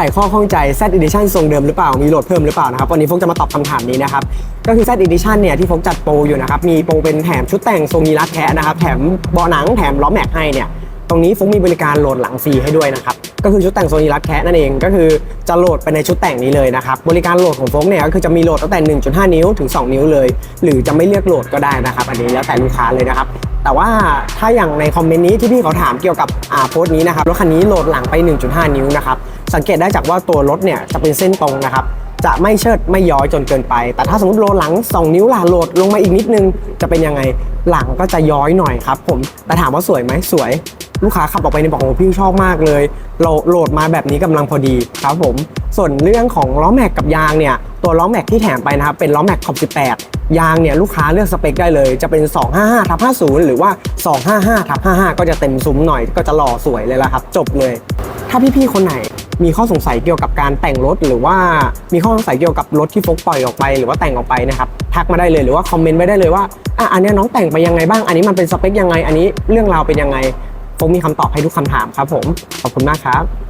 ไขข้อข้องใจ Z Edition ทรงเดิมหรือเปล่า มีโหลดเพิ่มหรือเปล่านะครับ วันนี้ฟกจะมาตอบคำถามนี้นะครับ ก็คือ Z Edition เนี่ยที่ฟกจัดโปรอยู่นะครับ มีโปรเป็นแถมชุดแต่งทรงยีราฟแคะนะครับ แถมเบาะหนังแถมล้อแม็กให้เนี่ย ตรงนี้ฟกมีบริการโหลดหลังฟรีให้ด้วยนะครับ ก็คือชุดแต่งโซนีรัดแคะนั่นเอง ก็คือจะโหลดไปในชุดแต่งนี้เลยนะครับ บริการโหลดของฟกเนี่ยก็คือจะมีโหลดตั้งแต่ 1.5 นิ้วถึง 2 นิ้วเลย หรือจะไม่เลือกโหลดก็ได้นะครับ อันนี้แล้วแต่ลูกค้าเลยนะครับ แต่ว่าถ้าอย่างในคอมเมนต์นี้ที่พี่เขาถามเกี่ยวกับอ่าโพสต์นี้นะครับรถคันนี้โหลดหลังไป 1.5 นิ้วนะครับสังเกตได้จากว่าตัวรถเนี่ยจะเป็นเส้นตรงนะครับจะไม่เชิดไม่ย้อยจนเกินไป แต่ถ้าสมมติโหลดหลัง 2 นิ้วล่ะโหลดลงมาอีกนิดนึง จะเป็นยังไงหลังก็จะย้อยหน่อยครับผมแต่ถามว่าสวยไหมสวย ลูกค้าขับออกไปในบอกโอ้พี่ชอบมากเลยโหลดโหลดมาแบบนี้กำลังพอดีครับผมส่วนเรื่องของล้อแม็กกับยางเนี่ยตัวล้อแม็กที่แถมไปนะครับเป็นล้อแม็กขอบ18 ยางเนี่ยลูกค้าเลือกสเปคได้เลย จะเป็น 255ทับ50 หรือว่า 255ทับ55 ก็จะเต็มซุ้มหน่อยก็จะหล่อสวยเลยละครับ จบเลย ถ้าพี่ๆคนไหนมีข้อสงสัยเกี่ยวกับการแต่งรถ หรือว่ามีข้อสงสัยเกี่ยวกับรถที่ฟกปล่อยออกไป หรือว่าแต่งออกไปนะครับทักมาได้เลยหรือว่าคอมเมนต์ไว้ได้เลยว่าอะอันเนี้ยน้องแต่งไปยังไงบ้างอันนี้มันเป็นสเปคยังไง อันนี้เรื่องราวเป็นยังไงฟกมีคำตอบให้ทุกคำถามครับผมขอบคุณมากครับ